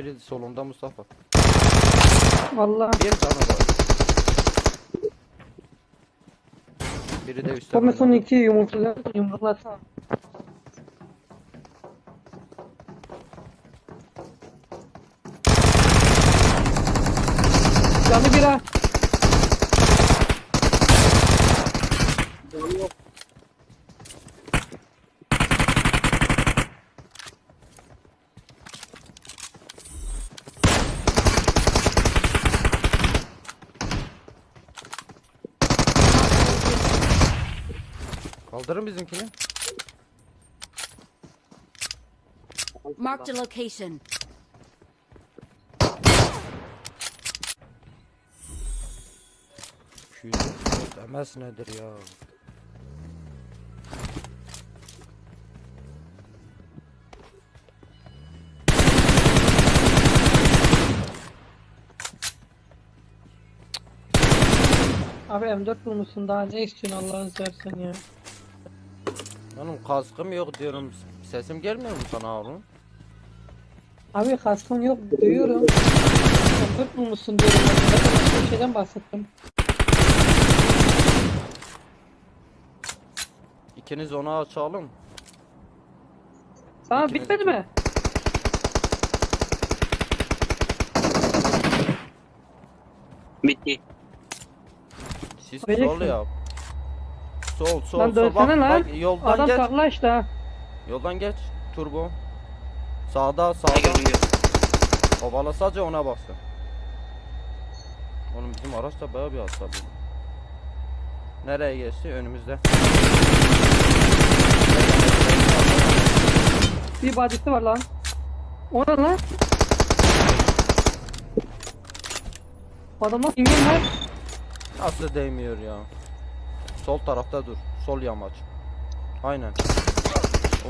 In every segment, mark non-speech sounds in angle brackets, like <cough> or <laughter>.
biri solunda Mustafa. Vallahi. Bir tane var. Biri de üstte. Sonra son iki yumrukla yumruklasana. Canı bir ha. Kaldırın bizimkini. Marked a location. Şu demez nedir ya? Abi M4 bulmuşsun daha ne istiyorsun Allah'ını seversen ya. Benim kaskım yok diyorum. Sesim gelmiyor mu sana Harun? Abi kaskın yok duyuyorum. M4 bulmuşsun diyorum ben. Bir şeyden bahsettim. İkiniz onu açalım. Tamam İkiniz- bitmedi mi? Bitti. Siz Vereceksin. sol yap. Sol sol Lan sol. dönsene lan. bak yoldan Adam geç. takla işte ha. Yoldan geç. Turbo. Sağda sağda. Kovala sadece ona baksın. Oğlum bizim araç da bayağı bir hasarlı. Nereye geçti? Önümüzde. Bir badisi var lan. O ne lan? Adamlar ingin var. Nasıl değmiyor ya? Sol tarafta dur. Sol yamaç. Aynen.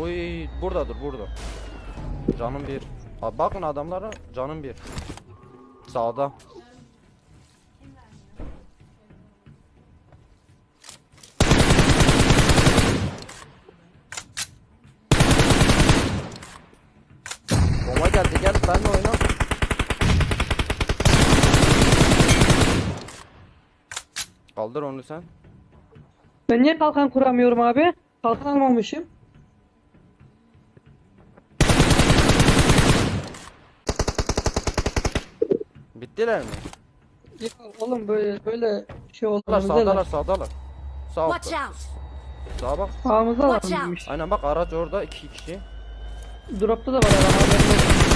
Oy burada dur burada. Canım bir. Abi bakın adamlara canım bir. Sağda. Bomba geldi gel benimle oyna. Kaldır onu sen. Ben niye kalkan kuramıyorum abi? Kalkan almamışım. Bittiler mi? Ya oğlum böyle böyle şey oldu. Sağdalar sağdalar sağdalar. Sağ Watch out! Sağa bak. Sağımızda Watch out. Aynen bak araç orada iki kişi. Dropta da var adam haberin olsun.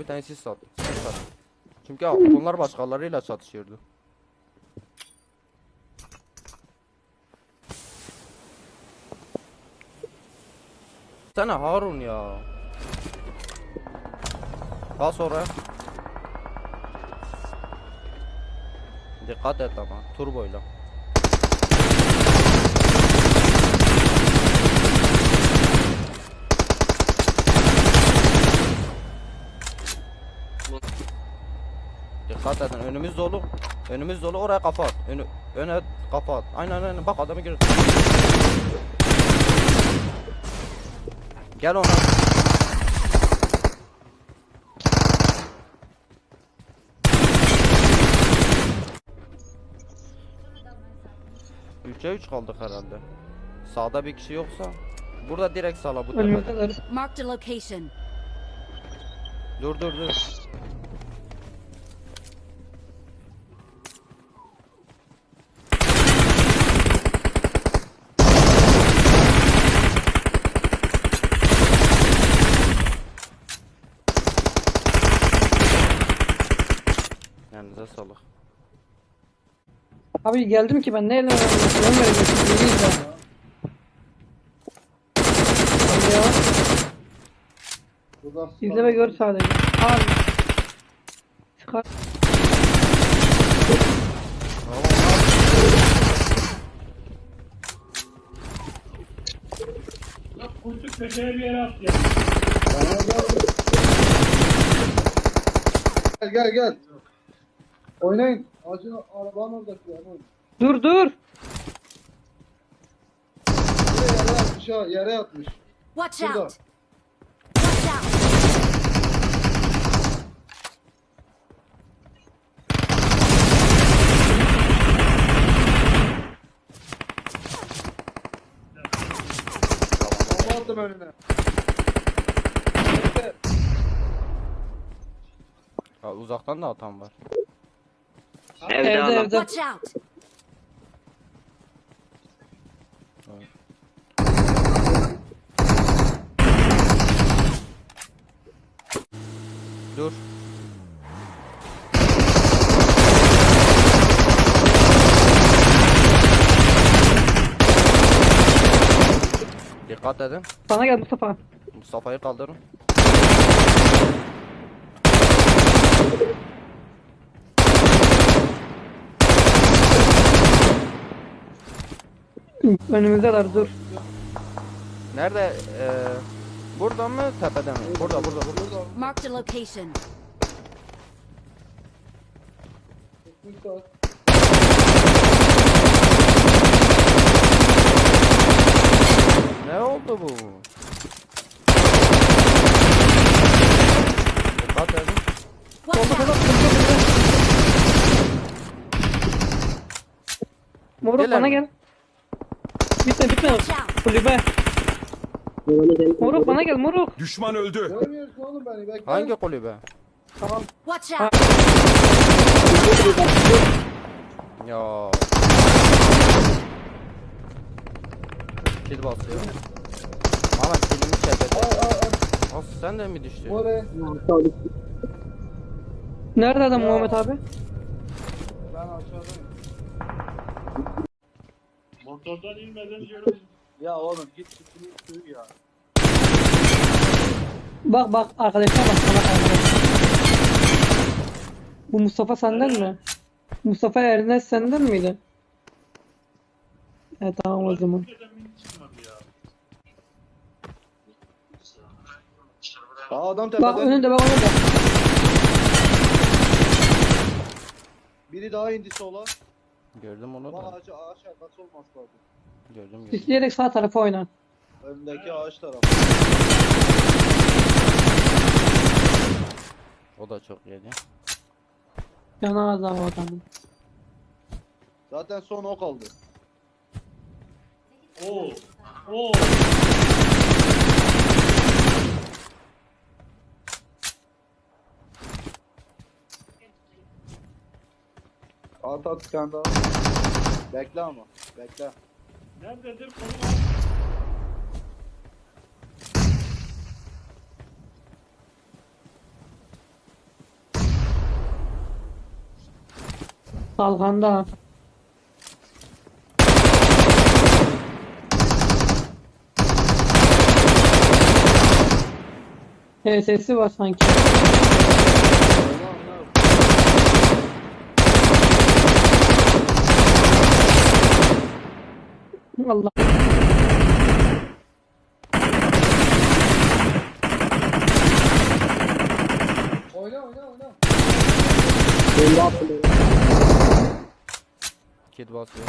Bir tane sis sat. Sis sat. Çünkü bunlar başkalarıyla çatışıyordu. Sana Harun ya. Bas oraya. Dikkat et ama turboyla. Dikkat edin önümüz dolu. Önümüz dolu oraya kafa at. Önü, öne kafa at. Aynen aynen bak adamı gör. Gel ona. Üçe üç kaldık herhalde. Sağda bir kişi yoksa burada direkt sala bu tepede. Marked a location. Dur dur dur. Yanınıza sağlık. Abi geldim ki ben neyle öğrenmişim? Ben verecektim. İyiyiz ya. Hadi ya. İzle ve gör sadece. Abi. Çıkar. Kurtuk köşeye bir yere at ya. Gel gel gel. Oynayın. Acın arabanın oradaki yani. Dur dur. Yere yatmış ha. Yere yatmış. Watch Şurada. out! Watch out! Bomba attım önüne. Bekle. Ha, uzaktan da atan var. Evde Evde adam. evde. Watch out! Dur. Edin. Bana gel Mustafa. Mustafa'yı kaldırın. Önümüzdeler dur. Nerede? Ee, burada mı? Tepede mi? Burada, burada, burada. Marked a location. Teknik var. Ne oldu bu? Dikkat edin. Watch out! Moruk Gel bana abi. gel. Bitme bitme. Kulübe. Moruk bana gel moruk. Düşman öldü. Görmüyorsun oğlum beni. Bekle. Hangi kulübe? Tamam. Watch out! Ya. Kil basıyor. Ahmet kilimi çekecek. As sen de mi düştün? Oraya. Nerede adam Muhammed abi? Ben aşağıdayım. Motordan inmeden diyorum. <laughs> Ya oğlum git sütünü suyu ya. Bak bak arkadaşlar bak sana arkadaş. Bu Mustafa senden mi? Mustafa Ernest senden miydi? Evet tamam o zaman. Aa adam Bak tepeden. önünde bak önünde. Biri daha indi sola. Gördüm onu da. ağaç, ağaç arkası olmaz lazım. Gördüm gördüm. Sisleyerek sağ tarafa oyna. Önündeki ağaç tarafı. O da çok yedi. Yana az ama adamın. Zaten son o kaldı. Oo. Oo. At at bir tane daha. Bekle ama. Bekle. Nerededir konu var. Kalkanda. HS'si var sanki. Oyna oyna. Allah. Oyna oyna oyna. Kid basıyor.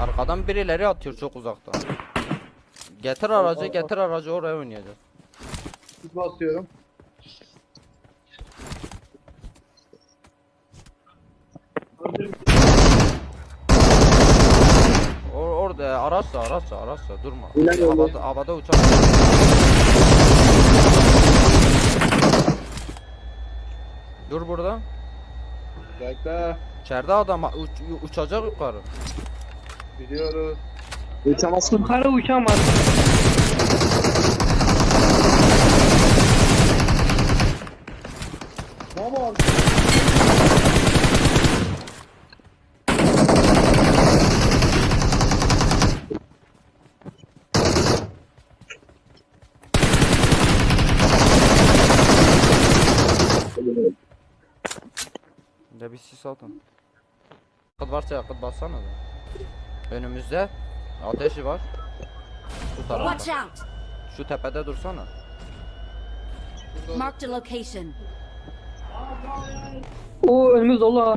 Arkadan birileri atıyor çok uzaktan. Getir aracı, getir aracı oraya oynayacağız. Basıyorum. Or orada araçla araçla araçla durma. Havada, havada uçak. Dur burada. Bekle. İçeride adam uç- uçacak yukarı. Biliyoruz. Yukarı uçan var. Tamam. Bir sis atın. Yakıt varsa yakıt bassana da. Önümüzde ateşi var. Şu Watch tarafta. out! Şu tepede dursana. Marked a location. O önümüz dolu ha.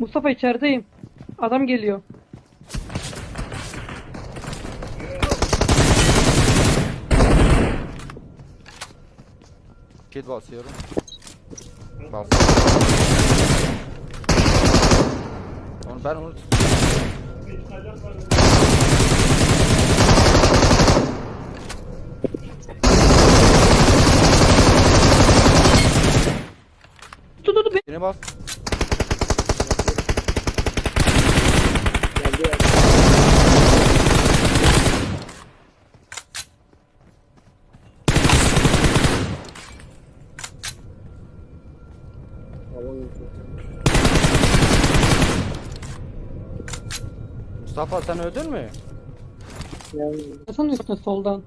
Mustafa içerideyim. Adam geliyor. Kit basıyorum. Bas. Onu ben onu Tut tut Mustafa sen öldün mü? Hasan üstüne soldan.